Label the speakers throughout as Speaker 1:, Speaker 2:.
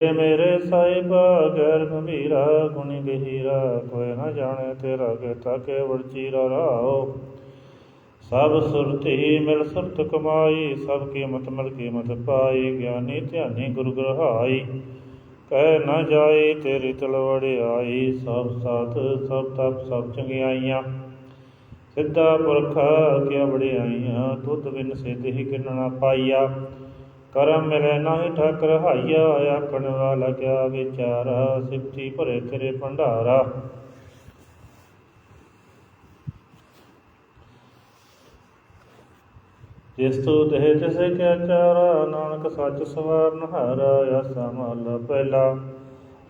Speaker 1: ਮੇਰੇ ਸਾਹਿਬ ਗੈਰ ਗੰਭੀਰਾ, ਗੁਣੀ ਗਹੀਰਾ, ਕੋਈ ਨਾ ਜਾਣੇ ਤੇਰਾ ਕੀਤਾ ਕੇਵੜ ਚੀਰਾ ਰਾਓ। ਸਭ ਸੁਰਤੀ ਮਿਲ ਸੁਰਤ ਕਮਾਈ, ਸਭ ਕੀਮਤ ਮਿਲ ਕੀਮਤ ਪਾਈ, ਗਿਆਨੀ ਧਿਆਨੀ ਗੁਰੂ ਗ੍ਰਹਾਈ। ਕਹਿ ਨਾ ਜਾਈ ਤੇਰੀ ਤਲਵੜਿਆਈ ਸਭ ਸਾਥ, ਸਭ ਤਪ, ਸਭ ਚੰਗਿਆਈਆਂ। ਸਿੱਧਾ ਪੁਰਖ ਕਿਆ ਵਡਿਆਈਆਂ ਤੁਧ ਬਿਨ ਸਿੱਧ ਹੀ ਕਿਨਣਾ ਪਾਈਆ। ਕਰਮ ਮਿਲੇ ਨਾਹੀ ਠਾਕਰ ਹਾਈਆ, ਆਖਣ ਵਾਲਾ ਕਿਆ ਵਿਚਾਰਾ? ਸਿਫਤੀ ਭਰੇ ਤੇਰੇ ਭੰਡਾਰਾ। ਜਿਸ ਤੂ ਦੇਹ ਤਿਸੇ ਕਿਆ ਚਾਰਾ, ਨਾਨਕ ਸੱਚ ਸਵਾਰਨ ਹਾਰਾ, ਆਸਾ ਮਹਲਾ ਪਹਿਲਾ।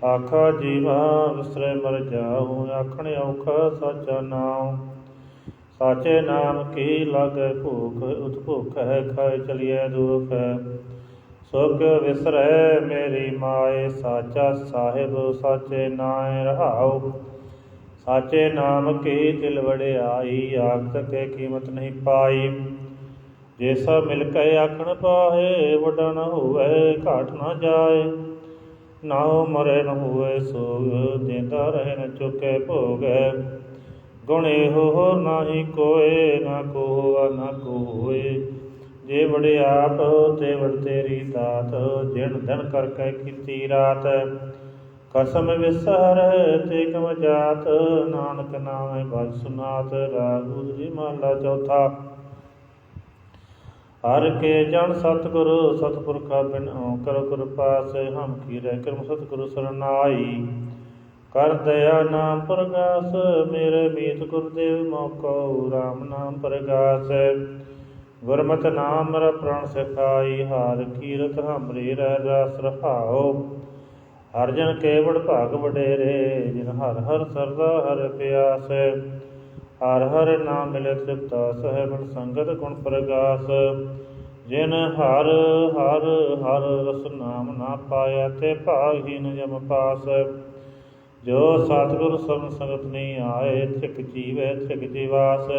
Speaker 1: ਆਖਾ ਜੀਵਾ ਵਿਸਰੇ ਮਰ ਜਾਉ, ਆਖਣ ਔਖਾ ਸਾਚਾ ਨਾਮ ਸਾਚੇ ਨਾਮ ਕੀ ਲਾਗੇ ਭੂਖ ਉਤ ਭੁਖ ਹੈ, ਖਾਏ ਚਲਿਐ ਦੁਖ ਹੈ ਸੁਖ ਵਿਸਰੈ ਮੇਰੀ ਮਾਏ, ਸਾਚਾ ਸਾਹਿਬ, ਸਾਚੇ ਨਾਏ ਰਹਾਉ। ਸਾਚੇ ਨਾਮ ਕੀ ਦਿਲ ਵੜਿਆਈ ਆਖ ਸਕੇ ਕੀਮਤ ਨਹੀਂ ਪਾਈ। ਜੇ ਸਭ ਮਿਲ ਕੇ ਆਖਣ ਪਾਹੇ ਵੱਡਾ ਨਾ ਹੋਵੇ, ਘਾਟ ਨਾ ਜਾਏ। ਨਾ ਮਰੇ ਨ ਹੋਵੇ ਸੋਗ, ਦੇਂਦਾ ਰਹੇ ਨ ਚੁੱਕੇ ਭੋਗੈ। ਗੁਣ ਇਹੋ ਹੋਰ ਨਾਹੀ ਕੋਏ, ਨਾ ਕੋ ਨਾ ਕੋਏ। ਜੇ ਜੇ ਵੜਿਆਪ ਤੇ ਵੜ ਤੇਰੀ ਦਾਤ ਜਿਣ ਦਿਨ ਕਰਕੇ ਕੀਤੀ ਰਾਤ। ਕਸਮ ਵਿਸਰ ਤੇ ਕਮ ਜਾਤ, ਨਾਨਕ ਨਾਮੇ ਬਜ ਸੁਨਾਤ, ਰਾਗ ਜੀ ਮਹਲਾ ਚੌਥਾ। ਹਰ ਕੇ ਜਨ ਸਤਿਗੁਰੂ, ਸਤਿਪੁਰਖਾ ਬਿਨ ਕਰੋ ਕਿਰਪਾ, ਸੇ ਹਮ ਕੀ ਰਹਿ ਕਰਮ ਸਤਿਗੁਰੂ ਸਰਨਾਈ। ਕਰ ਦਇਆ ਨਾਮ ਪ੍ਰਗਾਸ, ਮੇਰੇ ਮੀਤ ਗੁਰਦੇਵ ਮੋਕੋ RAM ਨਾਮ ਪ੍ਰਗਾਸ। ਗੁਰਮਤਿ ਨਾਮ ਮਰ ਪ੍ਰਣ ਸਿਖਾਈ, ਹਾਰ ਕੀਰਤ ਹਮਰੀ ਰਹਿ ਰਸ ਰਹਾਓ ਹਰ ਜਨ ਕੇਵੜ ਭਾਗ ਵਡੇਰੇ, ਜਿਨ ਹਰ ਹਰ ਸਰਦਾ ਹਰ ਪਿਆਸ। ਹਰ ਹਰ ਨਾਮ ਮਿਲੇ ਤ੍ਰਿਪਤਾ ਸਹਿਬ ਸੰਗਤ ਗੁਣ ਪ੍ਰਗਾਸ। ਜਿਨ ਹਰ ਹਰ ਹਰ ਰਸ ਨਾਮ ਨਾ ਪਾਇਆ, ਤੇ ਭਾਗਹੀਨ ਜਮ ਪਾਸ। ਜੋ ਸਤਿਗੁਰ ਸਰਨ ਸੰਗਤ ਨਹੀਂ ਆਏ, ਥਿਕ ਜੀਵੈ ਥਿਕ ਜੀਵਾਸ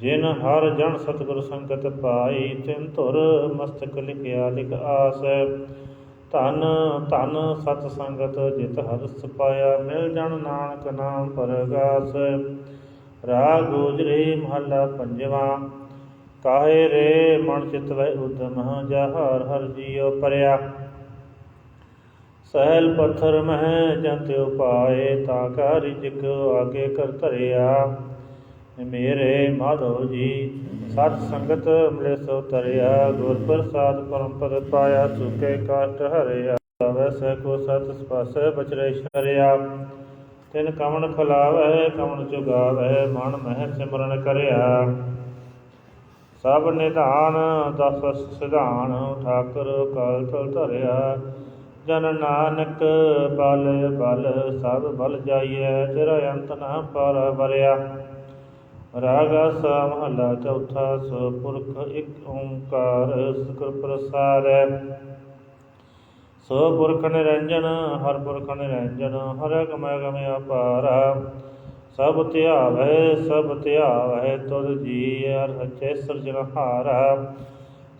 Speaker 1: ਜਿਨ ਹਰ ਜਨ ਸਤਿਗੁਰ ਸੰਗਤ ਪਾਈ, ਤਿਨ ਧੁਰ ਮਸਤਕ ਲਿਖਿਆ ਲਿਖ ਆਸ। ਧਨ ਧਨ ਸਤ ਸੰਗਤ ਜਿਤ ਹਰ ਸਪਾਇਆ, ਮਿਲ ਜਨ ਨਾਨਕ ਨਾਮ ਪਰਗਾਸ। ਰਾਗ ਗੋਜਰੇ ਮਹੱਲਾ ਪੰਜਵਾ, ਕਾਹੇ ਰੇ ਮਨ ਚਿਤ ਵੈ ਉਦਮ ਜਹਰ ਹਰ ਜੀਉ ਪਰਿਆ। ਸਹਿਲ ਪੱਥਰ ਮਹਿ ਜੰਤ ਉਪਾਏ ਤਾ ਕਾ ਰਿਜਕ ਆਗੇ ਕਰ ਧਰਿਆ। ਮੇਰੇ ਮਾਧੋ ਜੀ, ਸਤ ਸੰਗਤ ਮਿਲੇ ਸੋ ਤਰਿਆ ਗੁਰ ਪ੍ਰਸਾਦ ਪਰਮ ਪਦ ਪਾਇਆ ਸੁਖੇ ਕਾਟ ਹਰਿਆ ਵੈਸੈ ਕੋ ਸਤ ਸਪਾਸ ਬਚਰੇ ਸ਼ਰਿਆ। ਤਿਨ ਕਮਣ ਖਲਾਵੈ, ਕਮਣ ਚੁਗਾਵੈ ਮਨ ਮਹਿ ਸਿਮਰਨ ਕਰਿਆ। ਸਭ ਨਿਧਾਨ, ਦਸ ਸਿਧਾਨ, ਠਾਕੁਰ ਕਾਲ ਤਲ ਧਰਿਆ। ਜਨ ਨਾਨਕ, ਬਲ ਬਲ, ਸਭ ਬਲ ਜਾਈਐ ਤੇਰਾ ਅੰਤ ਨਾ ਪਰ ਵਰਿਆ। ਰਾਗਾ ਸਾ ਮਹਲਾ ਚੌਥਾ ਸੋ ਪੁਰਖ ਇੱਕ ਓੰਕਾਰ ਸਤਿਗੁਰ ਪ੍ਰਸਾਦੈ ਸੋ ਪੁਰਖ ਨਿਰੰਜਨ, ਹਰ ਪੁਰਖ ਨਿਰੰਜਨ, ਹਰ ਗਮੈ ਗਮੈ ਅਪਾਰਾ। ਸਭ ਧਿਆਵੈ ਸਭ ਧਿਆਵੈ, ਤੁਧ ਜੀ ਅਰ ਹਚੇ ਸਿਰਜਣਹਾਰਾ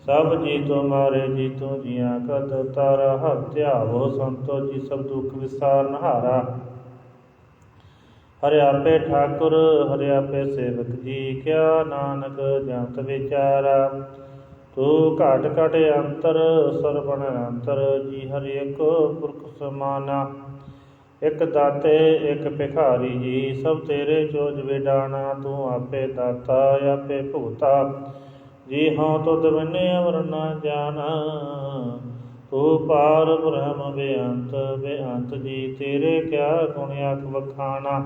Speaker 1: ਸਭ ਜੀ ਤੁਮਾਰੇ ਜੀ ਤੂੰ ਜੀਆਂ ਕਤ ਤਾਰਾ, ਹਰ ਸੰਤੋ ਜੀ ਸਭ ਦੁਖ ਵਿਸਾਰਨ ਹਾਰਾ। ਹਰਿ ਆਪੇ ਠਾਕੁਰ, ਹਰਿ ਆਪੇ ਸੇਵਕ ਜੀ, ਕਿਆ ਨਾਨਕ ਜੰਤ ਵਿਚਾਰਾ। ਤੂੰ ਘਟ ਘਟ ਅੰਤਰ ਸਰਬਣ ਅੰਤਰ, ਜੀ ਹਰਿ ਇੱਕ ਪੁਰਖ ਸਮਾਨਾ। ਇੱਕ ਦਾਤੇ, ਇੱਕ ਭਿਖਾਰੀ ਜੀ, ਸਭ ਤੇਰੇ ਚੋਜ ਵਿਡਾਣਾ, ਤੂੰ ਆਪੇ ਦਾਤਾ, ਆਪੇ ਭੁਗਤਾ ਜੀ ਹਾਂ, ਤੁਧ ਬਿਨੇ ਅਮਰ ਨਾ ਜਾਣਾ। ਤੂੰ ਪਾਰ ਬ੍ਰਹਮ ਬੇਅੰਤ ਬੇਅੰਤ ਜੀ, ਤੇਰੇ ਕਿਆ ਗੁਣ ਆਖ ਵਖਾਣਾ।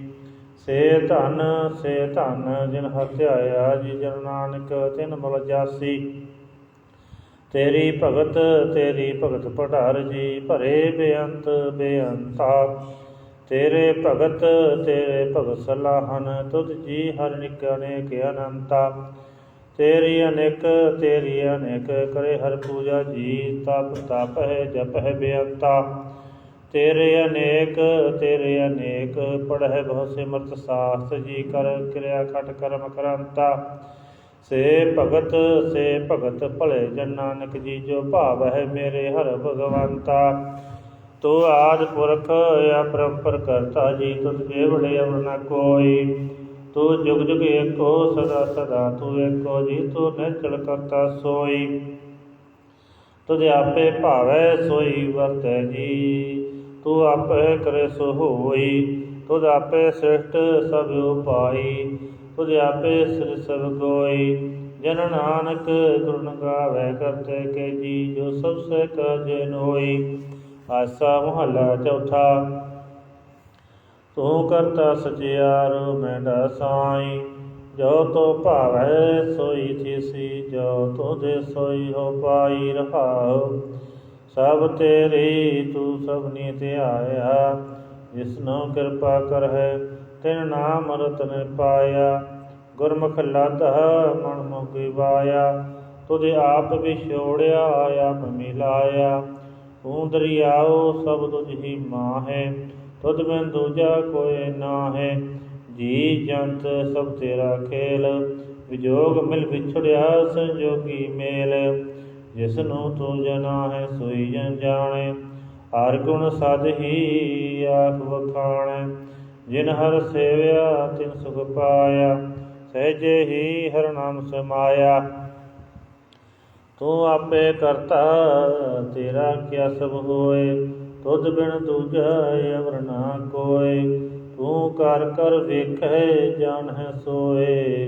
Speaker 1: ਸੇ ਧਨ ਸੇ ਧਨ, ਜਿਨ ਹਰ ਧਿਆਇਆ, ਜੀ ਜਨ ਨਾਨਕ, ਤਿਨ ਮਲ ਜਾਸੀ। ਤੇਰੀ ਭਗਤ ਤੇਰੀ ਭਗਤ ਪਢਾਰ ਜੀ, ਭਰੇ ਬੇਅੰਤ, ਬੇਅੰਤਾ। ਤੇਰੇ ਭਗਤ ਤੇਰੇ ਭਗਤ ਸਲਾਹਨ, ਤੁਧ ਜੀ ਹਰ ਨਿਕ ਅਨੇਕ ਅਨੰਤਾ। ਤੇਰੀ ਅਨੇਕ ਤੇਰੀ ਅਨੇਕ, ਕਰੇ ਹਰ ਪੂਜਾ ਜੀ, ਤਪ ਤਪ ਹੈ, ਜਪ ਹੈ ਬੇਅੰਤਾ। ਤੇਰੇ ਅਨੇਕ ਤੇਰੇ ਅਨੇਕ, ਪੜਹਿ ਬਹੁ ਸਿਮਰਤ ਸਾਸਤ ਜੀ ਕਰ ਕਿਰਿਆ ਖਟ ਕਰਮ ਕਰੰਤਾ। ਸੇ ਭਗਤ ਸੇ ਭਗਤ ਭਲੇ ਜਨ ਨਾਨਕ ਜੀ ਜੋ ਭਾਵ ਹੈ ਮੇਰੇ ਹਰ ਭਗਵੰਤਾ। ਤੂੰ ਆਦ ਪੁਰਖ ਅਪਰੰਪਰ ਕਰਤਾ ਜੀ, ਤੁਧ ਬੇਵੜੇ ਅਵਰ ਨ ਕੋਈ। ਤੂੰ ਜੁਗ ਜੁਗ ਏਕੋ ਸਦਾ ਸਦਾ, ਤੂੰ ਏਕੋ ਜੀ, ਤੂੰ ਨਿਚਲ ਕਰਤਾ ਸੋਈ। ਤੁਧ ਆਪੇ ਭਾਵੈ ਸੋਈ ਵਰਤੈ ਜੀ। ਤੂੰ ਆਪੇ ਕਰੇ ਸੋ ਹੋਈ, ਤੁਧ ਆਪੇ ਸ੍ਰਿਸ਼ਟ ਸਭ ਉਪਾਈ, ਤੁਧ ਆਪੇ ਸਿਰ ਸਭ ਕੋਈ ਜਨ ਨਾਨਕ ਗੁਰਨ ਗਾਵੇ ਕਰਤੇ ਕੇ ਜੀ, ਜੋ ਸਭ ਸੇ ਕਾਜੇ ਨੋਈ। ਆਸਾ ਮਹੱਲਾ ਚੌਥਾ, ਤੂੰ ਕਰਤਾ ਸਚਿਆਰ ਮੈਂਡਾ ਸਾਈ ਜੋ ਤੋ ਭਾਵੈ ਸੋਈ ਥੀਸੀ, ਜੋ ਤੋ ਦੇ ਸੋਈ ਹੋ ਪਾਈ ਰਹਾਉ। ਸਭ ਤੇਰੀ ਤੂੰ ਸਭਨੀ ਧਿਆਇਆ ਜਿਸਨੋ ਕਿਰਪਾ ਕਰ ਹੈ ਤਿਨ ਨਾਮ ਰਤਨ ਪਾਇਆ। ਗੁਰਮੁਖ ਲਾਧਾ ਮਨ ਮੁਖੀ ਵਾਇਆ, ਤੁਧ ਆਪ ਵਿਛੋੜਿਆ ਆਪ ਮਿਲਾਇਆ ਤੂੰ ਦਰਿਆਓ, ਸਭ ਤੁਝ ਹੀ ਮਾਹੇ, ਤੁਧ ਬਿਨ ਦੂਜਾ ਕੋਈ ਨਾ ਹੈ ਜੀ ਜੰਤ, ਸਭ ਤੇਰਾ ਖੇਲ, ਵਿਜੋਗ ਮਿਲ ਵਿਛੜਿਆ, ਸੰਜੋਗੀ ਮੇਲ। ਜਿਸ ਨੂੰ ਤੂੰ ਜਨਾ ਹੈ ਸੋਈ ਜਨ ਜਾਣੇ, ਹਰ ਗੁਣ ਸਦ ਹੀ ਆਖ ਵਖਾਣੈ। ਜਿਨ ਹਰ ਸੇਵਿਆ ਤਿਨ ਸੁਖ ਪਾਇਆ ਸਹਿਜੇ ਹੀ ਹਰ ਨਾਮ ਸਮਾਇਆ। ਤੂੰ ਆਪੇ ਕਰਤਾ, ਤੇਰਾ ਕਿਆ ਸਭ ਹੋਏ? ਤੁਧ ਬਿਨ ਦੂਜਾ ਅਵਰ ਨਾ ਕੋਏ। ਤੂੰ ਕਰ ਕਰ ਵੇਖੈ ਹੈ ਸੋਏ।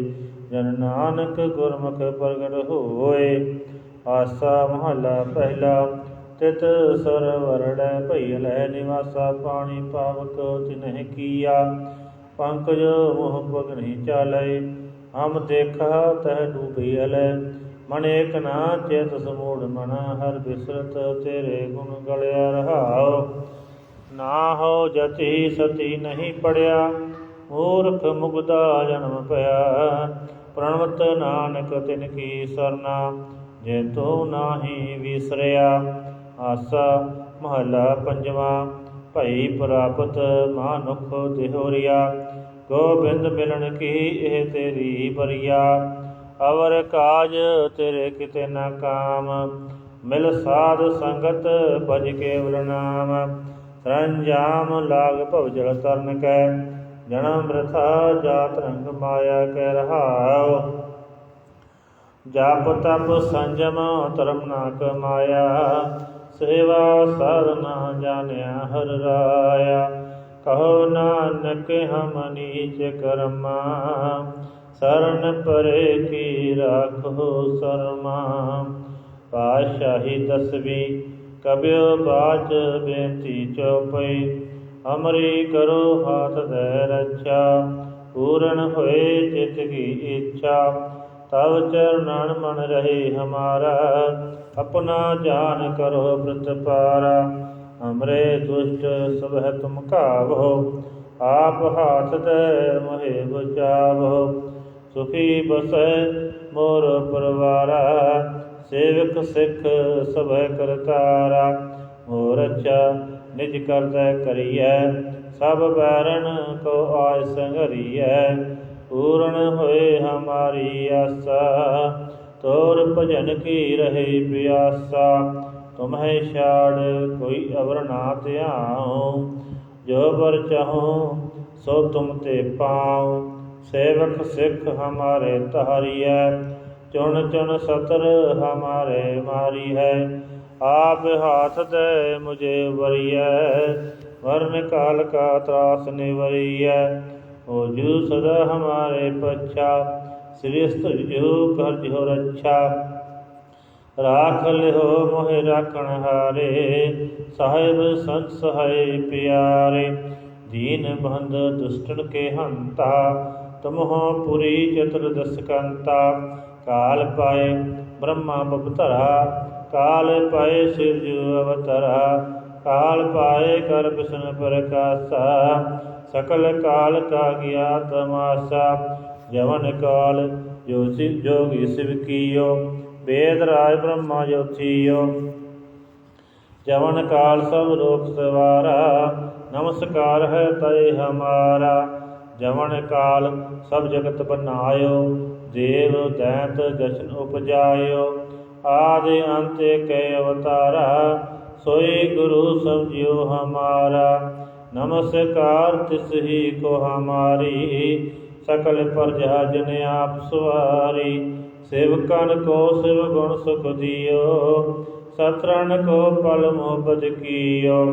Speaker 1: ਜਨ ਨਾਨਕ ਗੁਰਮੁਖ ਪ੍ਰਗਟ ਹੋਏ। ਆਸਾ ਮਹਲਾ ਪਹਿਲਾ ਤਿਤ ਸਰਵਰੜੈ ਭਈ ਲੈ ਨਿਵਾਸਾ ਪਾਣੀ ਪਾਵਕ ਤਿਨਹਿ ਕੀਆ, ਪੰਕਜ ਮੋਹ ਭਗਨੀ ਚਾਲੈ, ਹਮ ਦੇਖਾ ਤਹ ਡੂਬੀ ਅਲੈ। ਮਨ ਏਕ ਨਾ ਚੇਤ ਸਮੂੜ ਮਨ, ਹਰ ਬਿਸਰਤ ਤੇਰੇ ਗੁਣ ਗਲਿਆ ਰਹਾਉ। ਨਾ ਹੋ ਜਤੀ ਸਤੀ ਨਹੀਂ ਪੜਿਆ, ਮੂਰਖ ਮੁਗਦਾ ਜਨਮ ਪਿਆ। ਪ੍ਰਣਵਤ ਨਾਨਕ ਤਿਨ ਕੀ ਸਰਨਾ ਜੇ ਤੂੰ ਨਾਹੀ ਵਿਸਰਿਆ, ਆਸਾ ਮਹਲਾ ਪੰਜਵਾ, ਭਈ ਪ੍ਰਾਪਤ ਮਾਨੁਖ ਦਿਹੋਰੀਆ ਗੋਬਿੰਦ ਮਿਲਣ ਕੀ ਇਹ ਤੇਰੀ ਬਰੀਆ? ਅਵਰ ਕਾਜ ਤੇਰੇ ਕਿਤੇ ਨਾ ਕਾਮ, ਮਿਲ ਸਾਧ ਸੰਗਤ ਭਜ ਕੇਵਲ ਨਾਮ ਸਰੰਜਾਮ ਲਾਗ ਭਵ ਜਲ ਤਰਨ ਕੈ, ਜਨਮ ਰਥਾ ਜਾਤ ਰੰਗ ਮਾਇਆ ਕਹਿ ਰਹਾਉ। ਜਪ ਤਪ ਸੰਜਮ ਧਰਮ ਨਾ ਕਮਾਇਆ ਸੇਵਾ ਸਾਧਨਾ ਜਾਣਿਆ ਹਰ ਰਾਇਆ। ਕਹੋ ਨਾਨਕ ਹਮ ਨੀਚ ਕਰਮਾ, ਸਰਨ ਪਰੇ ਕੀ ਰਾਖੋ ਸਰਮਾ। ਪਾਸ਼ਾਹੀ ਦਸਵੀ ਕਬਿਓ ਬਾਚ ਬੇਨਤੀ ਚਉਪਈ ਅਮਰੀ ਕਰੋ ਹਾਥ ਦੇ ਰੱਛਾ, ਪੂਰਨ ਹੋਏ ਚਿਤ ਕੀ ਇੱਛਾ। ਤਵ ਚਰਨਨ ਮਨ ਰਹੇ ਹਮਾਰਾ, ਆਪਣਾ ਜਾਨ ਕਰੋ ਪ੍ਰਤਪਾਰਾ ਹਮਰੇ ਦੁਸ਼ਟ ਸਭੈ ਤੁਮ ਕਾਵੋ ਆਪ ਹਾਥ ਦੇ ਮੋਹਿ ਬਚਾਵੋ। ਸੁਖੀ ਬਸੈ ਮੋਰ ਪਰਵਾਰਾ, ਸੇਵਕ ਸਿੱਖ ਸਭੈ ਕਰਤਾਰਾ ਮੋਰ ਅੱਛਾ ਨਿਜ ਕਰਦਾ ਕਰੀਐ, ਸਭ ਬੈਰਨ ਕੋ ਆਇ ਸੰਗਰੀਐ ਪੂਰਨ ਹੋਏ ਹਮਾਰੀ ਆਸਾ। ਤੋਰ ਭਜਨ ਕੀ ਰਹੇ ਪਿਆਸਾ। ਤੁਮਹਿ ਛਾੜ ਕੋਈ ਅਵਰ ਨਾ ਧਿਆਉ। ਜੋ ਬਰ ਚਾਹੋ, ਸੋ ਤੁਮ ਤੇ ਪਾਉ। ਸੇਵਕ ਸਿੱਖ ਹਮਾਰੇ ਤਹਰੀਐ ਚੁਣ ਚੁਣ ਸਤਰ ਹਮਾਰੇ ਮਾਰੀ ਹੈ ਆਪ ਹਾਥ ਦੇ ਮੁਝੇ ਵਰੀਐ। ਵਰਨ ਕਾਲ ਕਾ ਤਰਾਸ ਨਿਵਰੀਐ। ਹੋ ਜੂ ਸਦਾ ਹਮਾਰੇ ਪਛਾ, ਸ੍ਰਿਸ਼ਟ ਜੋ ਕਰ ਜੋ ਰੱਛਾ। ਰਾਖ ਲਿਓ ਮੋਹਿ ਰਾਖਣ ਹਾਰੇ, ਸਾਹਿਬ ਸੰਤ ਸਹਾਇ ਪਿਆਰੇ। ਦੀਨ ਬੰਧ ਦੁਸ਼ਟਨ ਕੇ ਹੰਤਾ, ਤੁਮਹੁ ਪੁਰੀ ਚਤੁਰ ਦਸਕੰਤਾ। ਕਾਲ ਪਾਏ ਬ੍ਰਹਮਾ ਬਪਤਰਾ, ਕਾਲ ਪਾਏ ਸਿਰਜੂ ਅਵਤਰਾ। ਕਾਲ ਪਾਏ ਕਰ ਬਿਸ਼ਨ ਪ੍ਰਕਾਸ਼ਾ ਸਕਲ ਕਾਲ ਕਾ ਗਿਆ ਤਮਾਸਾ ਜਵਨ ਕਾਲ ਜੋ ਸਿਵ ਜੋਗੀ ਸਿਵ ਕੀਓ ਵੇਦ ਰਾਜ ਬ੍ਰਹਮਾ ਜੋਤੀਓ ਜਵਨ ਕਾਲ ਸਭ ਲੋਕ ਸਵਾਰਾ ਨਮਸਕਾਰ ਹੈ ਤੈ ਹਮਾਰਾ ਜਵਨ ਕਾਲ ਸਭ ਜਗਤ ਬਨਾਇਓ ਦੇਵ ਦੈਤ ਜਸ਼ਨ ਉਪਜਾਇਓ ਆਦਿ ਅੰਤ ਕੈ ਅਵਤਾਰਾ ਸੋਈ ਗੁਰੂ ਸਮਝਿਓ ਹਮਾਰਾ ਨਮਸਕਾਰ, ਤਿਸ ਹੀ ਕੋ ਹਮਾਰੀ, ਸਕਲ ਪ੍ਰਜਾ ਜਨ ਆਪ ਸਵਾਰੀ। ਸੇਵਕਨ ਕੋ ਸਿਵ ਗੁਣ ਸੁਖ ਦਿਓ ਸਤਰਨ ਕੋ ਪਲ ਮੁਹੱਬਤ ਕੀਓ।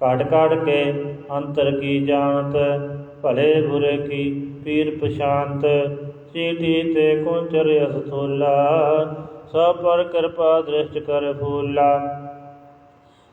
Speaker 1: ਕਾਟ ਕਾਟ ਕੇ ਅੰਤਰ ਕੀ ਜਾਣਤ, ਭਲੇ ਬੁਰੇ ਕੀ ਪੀਰ ਪਛਾਨਤ, ਚੀਟੀ ਤੇ ਕੁੰਚਰ ਅਸਥੂਲਾ, ਸਭ ਪਰ ਕਿਰਪਾ ਦ੍ਰਿਸ਼ਟ ਕਰ ਫੂਲਾ।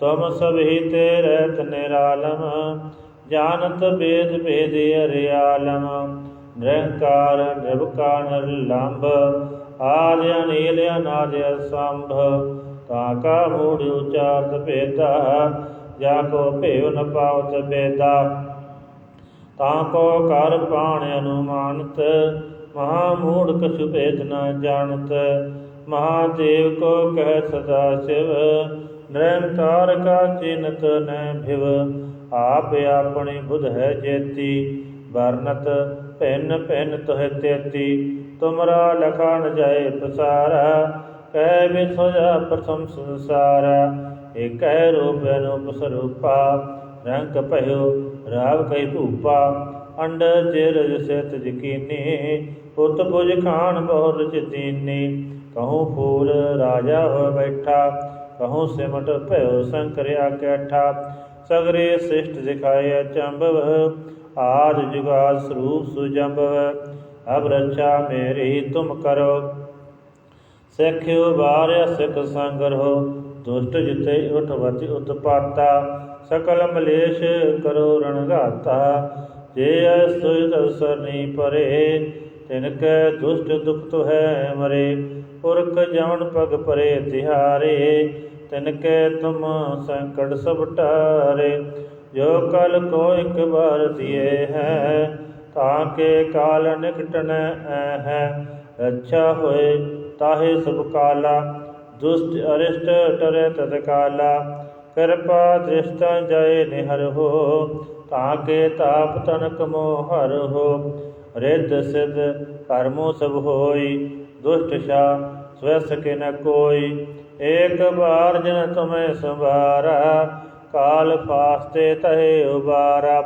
Speaker 1: ਤੁਮ ਸਭੀ ਤੇ ਰਹਿਤ ਨਿਰਾਲਮ, ਜਾਣਤ ਬੇਦ ਭੇਦ ਅਰਿਆਲਮ। ਨਿਰੰਕਾਰ ਨਿਰਭਕਾਰ ਨਿਰਲੰਭ ਆਦਿ ਅਨੀਲ ਅਨਾਦ ਅਸੰਭ ਤਾ ਕਾ ਮੂੜ ਉਚਾਰਤ ਭੇਦਾ, ਜਾ ਕੋ ਭੇਵ ਨ ਪਾਵਤ ਬੇਦਾ ਤਾ ਕੋ ਕਰ ਪਾਣ ਅਨੁਮਾਨਤ, ਮਹਾ ਮੂੜ ਕਛੁ ਭੇਦ ਨ ਜਾਣਤ। ਮਹਾਦੇਵ ਕੋ ਕਹਿ ਸਦਾ ਸਿਵ ਨਿਰੰਕਾਰ ਕਾ ਚਿਨਤ ਨ ਭਿਵ, ਆਪ ਆਪਣੀ ਬੁਧ ਹੈ ਜੇਤੀ, ਵਰਨਤ ਭਿੰਨ ਭਿੰਨ ਤੋਹਿ ਤੇਤੀ, ਤੁਮਰਾ ਲਖਾ ਜਾਏ ਪਸਾਰਾ ਕਹਿ ਵਿਸੋਜਾ ਪ੍ਰਥਮ ਸੰਸਾਰ, ਏਕੈ ਰੂਪ ਅਨੂਪ ਸਰੂਪਾ, ਰੰਗ ਭਇਓ ਰਾਵ ਕੈ ਭੂਪਾ, ਅੰਡ ਜਿਰ ਸਿਤ ਜਕੀਨੀ ਪੁੱਤ ਪੁਜ ਖਾਨ ਬਹੁ ਰਚ ਦੀਨੀ ਕਹੂੰ ਫੂਲ ਰਾਜਾ ਹੋ ਬੈਠਾ ਕਹੂੰ ਸਿਮਟ ਭਇਓ ਸੰਕਰ ਆਕੈਠਾ ਸਗਰੇ ਸਿਸ਼ਟ ਦਿਖਾਏ ਅਚੰਭਵ ਆਦ ਜੁਗਾ ਸਰੂਪ ਸੁਜੰਭਵ ਅਬ ਰੱਛਾ ਮੇਰੀ ਤੁਮ ਕਰੋ। ਸਿੱਖਿਓ ਬਾਰਿਆ ਸਿੱਖ ਸੰਗਰੋ ਦੁਸ਼ਟ ਜਿਤੇ ਉਠਵਤੀ ਉਤਪਾਤਾ, ਸਕਲ ਮਲੇਸ਼ ਕਰੋ ਰਣਗਾਤਾ ਜੇ ਅਸੁਇ ਅਵਸਰ ਪਰੇ ਤਿਨ ਦੁਸ਼ਟ ਦੁਖ ਤੋ ਹੈ ਮਰੇ, ਪੁਰਖ ਜਵਨ ਪਗ ਪਰੇ ਤਿਹਾਰੇ ਤਿਨ ਤੁਮ ਸੰਕਟ ਸਭ ਟਾਰੇ। ਜੋ ਕਲ ਕੋ ਇਕ ਬਾਰ ਦਿਏ ਹੈ, ਤਾਂ ਕੇ ਕਾਲ ਨਿਕਟਨ ਹੈ। ਰੱਛਾ ਹੋਏ ਤਾਹੇ ਸਭ ਕਾਲਾ, ਦੁਸ਼ਟ ਅਰਿਸ਼ਟ ਟਰੇ ਤਤਕਾਲਾ ਕਿਰਪਾ ਦ੍ਰਿਸ਼ਟਾਂ ਜੈ ਨਿਹਰ ਹੋ, ਤਾਂ ਕੇ ਤਾਪ ਤਨਕ ਮੋਹਰ ਹੋ। ਰਿੱਧ ਸਿਧ ਕਰਮੋ ਸਭ ਹੋਈ, ਦੁਸ਼ਟ ਸ਼ਾ ਸਵੈ ਸਕੇ ਨ ਕੋਈ। ਏਕ ਬਾਰ ਜਨ ਤੁਮੈ ਸੰਭਾਰਾ, ਕਾਲ ਫਾਸਤੇ ਤਹਿ ਉਬਾਰਾ।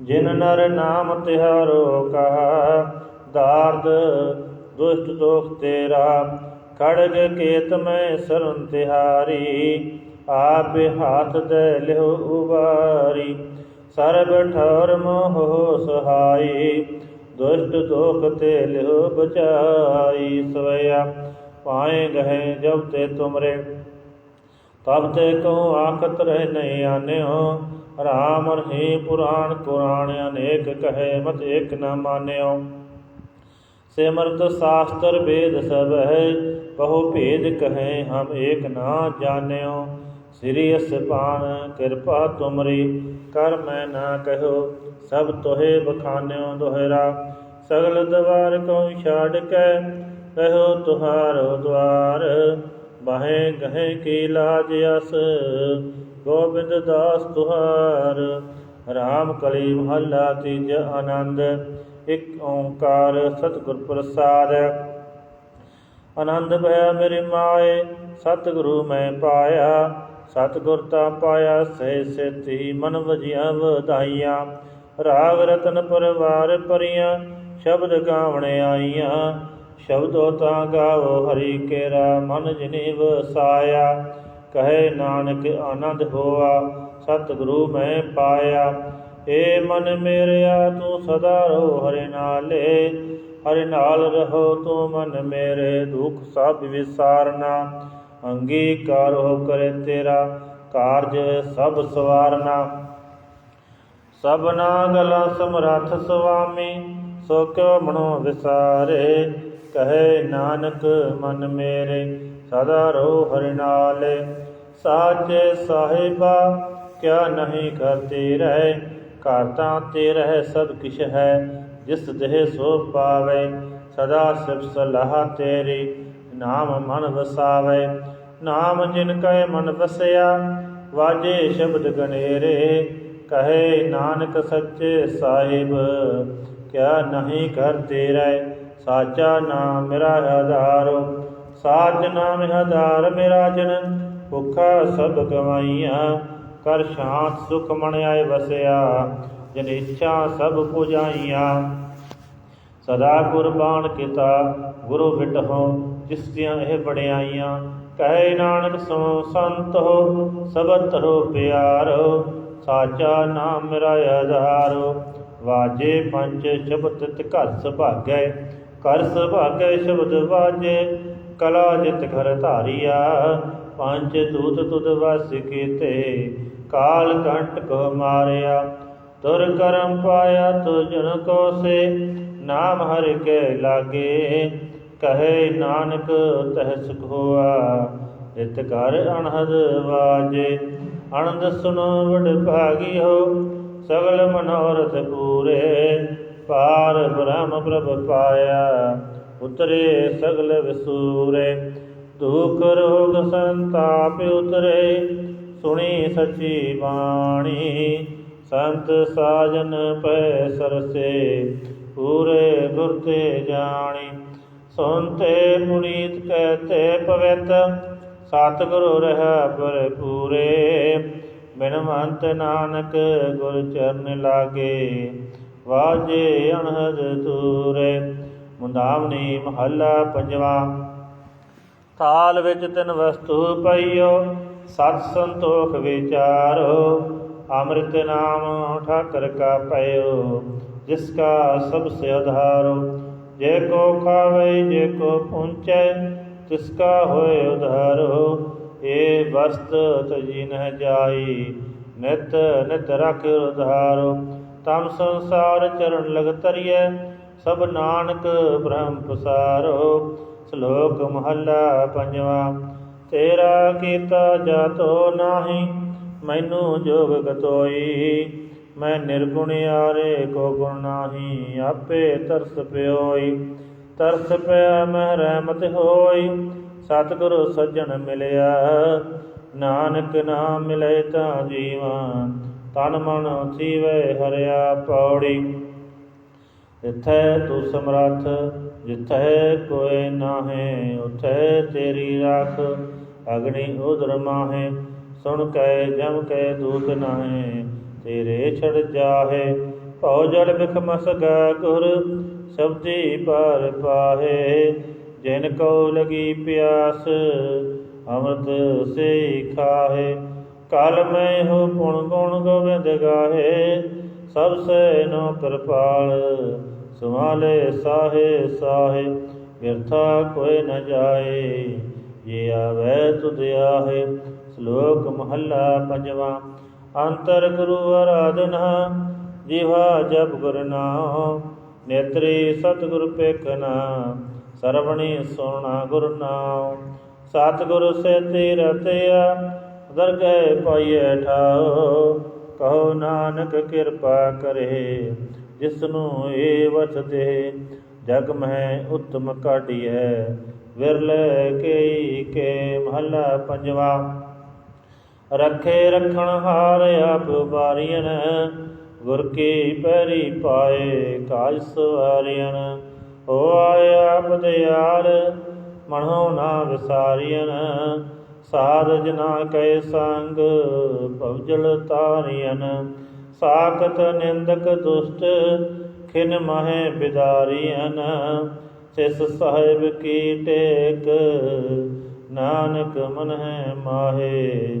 Speaker 1: ਜਿਨ ਨਰ ਨਾਮ ਤਿਹਾਰੋ ਕਹਾ, ਦਾਰਦ ਦੁਸ਼ਟ ਦੋਖ ਤੇਰਾ। ਖੜਗ ਕੇਤ ਮੈਂ ਸਰਨ ਤਿਹਾਰੀ, ਆਪ ਹਾਥ ਦੇ ਲਿਓ ਉਬਾਰੀ। ਸਰਬ ਠੌਰ ਮੋਹ ਸਹਾਈ, ਦੁਸ਼ਟ ਦੁਖ ਤੇ ਲਿਓ ਬਚਾਈ, ਸਵਇਆ ਪਾਏ ਗਏ ਜਬ ਤੇ ਤੁਮਰੇ। ਤਬ ਤੇ ਕਉ ਆਖਤ ਰਹਿ ਨਹੀਂ ਆਨਿਓ? ਰਾਮ ਰਹੀ ਪੁਰਾਣ ਕੁਰਾਨ ਅਨੇਕ ਕਹੇ ਮਤ ਏਕ ਨ ਮਾਨਿਓ। ਸਿਮਰਤ ਸਾਸਤਰ ਵੇਦ ਸਭ ਹੈ ਬਹੁ ਭੇਦ ਕਹੇ ਹਮ ਏਕ ਨਾ ਜਾਣਿਓ। ਸ੍ਰੀ ਅਸਪਾਨ ਕਿਰਪਾ ਤੁਮਰੀ, ਕਰ ਮੈਂ ਨਾ ਕਹੋ ਸਭ ਤੋਹੇ ਬਖਾਨਿਓ ਦੋਹਰਾ, ਸਗਲ ਦਵਾਰ ਕਉ ਛਾੜ ਕੇ ਕਹੋ ਤੁਹਾਰੋ ਦਵਾਰ ਬਾਹੇ ਗਹੇ ਕੀ ਲਾਜ ਅਸ, ਗੋਬਿੰਦ ਦਾਸ ਤੁਹਾਰ, ਰਾਮ ਕਲੀ ਮਹੱਲਾ ਤੀਜ ਆਨੰਦ, ਇਕ ਓੰਕਾਰ ਸਤਿਗੁਰ ਪ੍ਰਸਾਦ। ਆਨੰਦ ਭਇਆ ਮੇਰੇ ਮਾਏ, ਸਤਿਗੁਰੂ ਮੈਂ ਪਾਇਆ ਸਤਿਗੁਰ ਤਾਂ ਪਾਇਆ ਸਹਿ ਸਿਤੀ ਮਨ ਵਜਿਆ ਵਧਾਈਆਂ। ਰਾਗ ਰਤਨ ਪਰਵਾਰ ਪਰੀਆਂ, ਸ਼ਬਦ ਗਾਵਣ ਆਈਆਂ। ਸ਼ਬਦੋ ਤਾਂ ਗਾਵੋ ਹਰੀ ਕੇਰਾ, ਮਨ ਜਿਨੇ ਵਸਾਇਆ। ਕਹੇ ਨਾਨਕ ਆਨੰਦ ਹੋਆ, ਸਤਿਗੁਰੂ ਮੈਂ ਪਾਇਆ। ਏ ਮਨ ਮੇਰਿਆ, ਤੂੰ ਸਦਾ ਰਹੋ ਹਰਿ ਨਾਲੇ। ਹਰਿ ਨਾਲ ਰਹੋ ਤੂੰ ਮਨ ਮੇਰੇ, ਦੁਖ ਸਭ ਵਿਸਾਰਨਾ। ਅੰਗੀਕਾਰ ਹੋ ਕਰੇ ਤੇਰਾ ਕਾਰਜ ਸਭ ਸਵਾਰਨਾ। ਸਭਨਾ ਗਲਾ ਸਮਰੱਥ ਸੁਆਮੀ ਸੋ ਕਿਉ ਮਨੋ ਵਿਸਾਰੇ? ਕਹੇ ਨਾਨਕ ਮਨ ਮੇਰੇ, ਸਦਾ ਰੋ ਹਰਿ ਨਾਲੇ। ਸਾਚੇ ਸਾਹਿਬਾ, ਕਿਆ ਨਹੀਂ ਕਰਤੇ ਰਹਿ? ਘਰ ਤਾਂ ਤੇਰਾ ਹੈ ਸਭ ਕਿਛ ਹੈ, ਜਿਸ ਦੇਹ ਸੋ ਪਾਵੇ। ਸਦਾ ਸਿਫ ਸਲਾਹ ਤੇਰੀ, ਨਾਮ ਮਨ ਵਸਾਵੇ। ਨਾਮ ਜਿਨ ਕੈ ਮਨ ਵਸਿਆ, ਵਾਜੇ ਸ਼ਬਦ ਗਨੇਰੇ। ਕਹੇ ਨਾਨਕ ਸੱਚੇ ਸਾਹਿਬ, ਕਿਆ ਨਹੀਂ ਕਰਤੇ ਰਹਿ ਸਾਚਾ ਨਾਮ ਮੇਰਾ ਆਧਾਰੋ, ਸਾਚ ਨਾਮ ਆਧਾਰ ਮੇਰਾ ਜਨ, ਭੁੱਖਾ ਸਭ ਗਵਾਈਆਂ, ਕਰ ਸ਼ਾਂਤ ਸੁਖ ਮਨ ਆਏ ਵਸਿਆ, ਜਿਨ ਇੱਛਾ ਸਭ ਪੁਜਾਈਆਂ। ਸਦਾ ਕੁਰਬਾਨ ਕੀਤਾ, ਗੁਰੂ ਬਿਟਹੁ ਜਿਸ ਦੀਆਂ ਇਹ ਬੜਿਆਈਆਂ ਕਹੇ ਨਾਨਕ ਸੋ ਸੰਤ ਹੋ, ਸਬਤ ਹੋ ਪਿਆਰੋ ਸਾਚਾ ਨਾਮ ਮੇਰਾ ਆਧਾਰੋ ਵਾਜੇ ਪੰਜ ਸ਼ਬਦ ਤਿਤ ਘਰ ਸੁਭਾਗੈ ਕਰ ਸੁਭਾਗੈ ਸ਼ਬਦ ਵਾਜੇ, ਕਲਾ ਜਿਤ ਘਰ ਧਾਰਿਆ। ਪੰਜ ਦੂਤ ਤੁਧ ਵਸ ਕੀਤੇ, ਕਾਲ ਕੰਟ ਕੋ ਮਾਰਿਆ। ਤੁਰ ਕਰਮ ਪਾਇਆ ਤੁਜਨ ਕੋ ਸੇ ਨਾਮ ਹਰਿ ਕੇ ਲਾਗੇ। ਕਹੇ, ਨਾਨਕ ਤਹ ਸੁਖ ਹੋਆ ਇਤ ਘਰ ਅਨਹਦ ਵਾਜੇ। ਆਨੰਦ ਸੁਨੋ ਵਡ ਭਾਗੀ ਹੋ, ਸਗਲ ਮਨੋਰਥ ਪੂਰੇ। ਪਾਰ ਬ੍ਰਹਮ ਪ੍ਰਭ ਪਾਇਆ, ਉਤਰੇ ਸਗਲ ਵਿਸੂਰੇ। ਦੁਖ ਰੋਗ ਸੰਤਾਪ ਉਤਰੇ, ਸੁਣੀ ਸਚੀ ਬਾਣੀ। ਸੰਤ ਸਾਜਨ ਪੈ ਸਰਸੇ, ਪੂਰੇ ਗੁਰ ਤੇ ਜਾਣੀ। ਸੁਨਤੇ ਪੁਨੀਤ ਕਹਤੇ ਪਵਿੱਤ, ਸਤਿਗੁਰੂ ਰਹਿ ਭਰਪੂਰੇ ਬਿਨਵੰਤ ਨਾਨਕ ਗੁਰ ਚਰਨ ਲਾਗੇ, ਵਾਜੇ ਅਨਹਦ ਤੂਰੇ ਮੁੰਦਾਵਨੀ ਮਹੱਲਾ ਪੰਜਵਾ। ਥਾਲ ਵਿੱਚ ਤਿੰਨ ਵਸਤੂ ਪਈਓ, ਸਤ ਸੰਤੋਖ ਵਿਚਾਰੋ, ਅੰਮ੍ਰਿਤ ਨਾਮ ਠਾਕਰ ਕਾ ਪਇਓ, ਜਿਸ ਕਾ ਸਭ ਸੇ ਆਧਾਰੋ ਜੇ ਕੋ ਖਾਵੇ, ਜੇ ਕੋ ਪੁੰਚੈ ਤਿਸ ਕਾ ਹੋਏ ਉਧਾਰੋ ਏ ਵਸਤ ਤਜੀ ਨ ਜਾਈ, ਨਿਤ ਨਿਤ ਰਖ ਉਧਾਰੋ ਤਮ ਸੰਸਾਰ ਚਰਨ ਲਗ ਤਰੀਐ ਸਭ ਨਾਨਕ ਬ੍ਰਹਮ ਪਸਾਰੋ ਸ਼ਲੋਕ ਮਹੱਲਾ ਪੰਜਵਾ, ਤੇਰਾ ਕੀਤਾ ਜਾਤੋ ਨਾਹੀ, ਮੈਨੂੰ ਜੋਗ ਗਤੋਈ ਮੈਂ ਨਿਰਗੁਣ ਆਰੇ ਕੋ ਗੁਣ ਨਾਹੀ, ਆਪੇ ਤਰਸ ਪਿਓਈ। ਤਰਸ ਪਿਆ ਮੈਂ ਰਹਿਮਤ ਹੋਈ, ਸਤਿਗੁਰੂ ਸੱਜਣ ਮਿਲਿਆ। ਨਾਨਕ ਨਾਮ ਮਿਲੇ ਤਾਂ ਜੀਵਾਂ, ਤਨ ਮਨ ਥੀਵੇ ਹਰਿਆ ਪੌੜੀ। ਜਿੱਥੈ ਤੂੰ ਸਮਰੱਥ, ਜਿੱਥੈ ਕੋਈ ਨਾਹੇ, ਉਥੈ ਤੇਰੀ ਰਾਖ, ਅਗਨੀ ਉਦਰ ਮਾਹੇ। ਸੁਣ ਕੈ ਜਮ ਕੈ ਦੂਤ ਨਾਹੇ ਤੇਰੇ ਛੜ ਜਾਹੇ, ਭਉ ਜਲ ਬਿਖ ਮਸਗਾ ਗੁਰ ਸਬਦੀ ਪਰ ਪਾਹੇ। ਜਿਨ ਕੋ ਲਗੀ ਪਿਆਸ, ਅੰਮ੍ਰਿਤ ਸੇ ਖਾਹੇ। ਕਲ ਮੈਂ ਹੋ ਪੁਣ ਗੁਣ ਗੋਬਿੰਦ ਗਾਹੇ, ਸਭ ਸੇ ਨੋ ਕਿਰਪਾਲ ਸੁਮਾਲੇ ਸਾਹੇ ਸਾਹੇ। ਵਿਰਥਾ ਕੋਈ ਨ ਜਾਏ, ਜੇ ਆਵੇ ਤੁਧ ਆਹੇ। ਸ਼ਲੋਕ ਮਹੱਲਾ ਪੰਜਵਾ। ਅੰਤਰ ਗੁਰੂ ਆਰਾਧਨਾ ਜਿਵਾ ਜਪ ਗੁਰ ਨਾਮ ਨੇਤਰੀ ਸਤਿਗੁਰ ਪੇਖਨਾ ਸਰਵਣੀ ਸੋਣਾ ਗੁਰਨਾਮ ਸਤਿਗੁਰ ਸੇ ਤੇ ਰਤਿਆ ਦਰਗਹਿ ਪਾਈਐ ਠਾਓ ਕਹੋ ਨਾਨਕ ਕਿਰਪਾ ਕਰੇ, ਜਿਸਨੂੰ ਏ ਵਸ ਜਗ ਮਹਿ ਉਤਮ ਕਾਢੀਐ, ਵਿਰਲੇ ਕੇਈ ਕੇ ਮਹੱਲਾ ਪੰਜਵਾ। ਰੱਖੇ ਰਖਣ ਹਾਰ ਆਪ ਬਾਰੀਨ ਗੁਰ ਕੀ ਪੈਰੀ ਪਾਏ ਕਾਜ ਸਵਾਰੀਨ ਹੋ ਆਇਆ ਆਪ ਦਿਆਲ ਮਨੋ ਨਾ ਵਿਸਾਰੀਨ ਸਾਧ ਜਨਾ ਕੈ ਸੰਗ, ਭਵਜਲ ਤਾਰੀਨ ਸਾਖਤ ਨਿੰਦਕ ਦੁਸ਼ਟ, ਖਿਨ ਮਹਿ ਬਿਦਾਰੀਨ ਤਿਸ ਸਾਹਿਬ ਕੀ ਟੇਕ, ਨਾਨਕ ਮਨ ਹੈ ਮਾਹੇ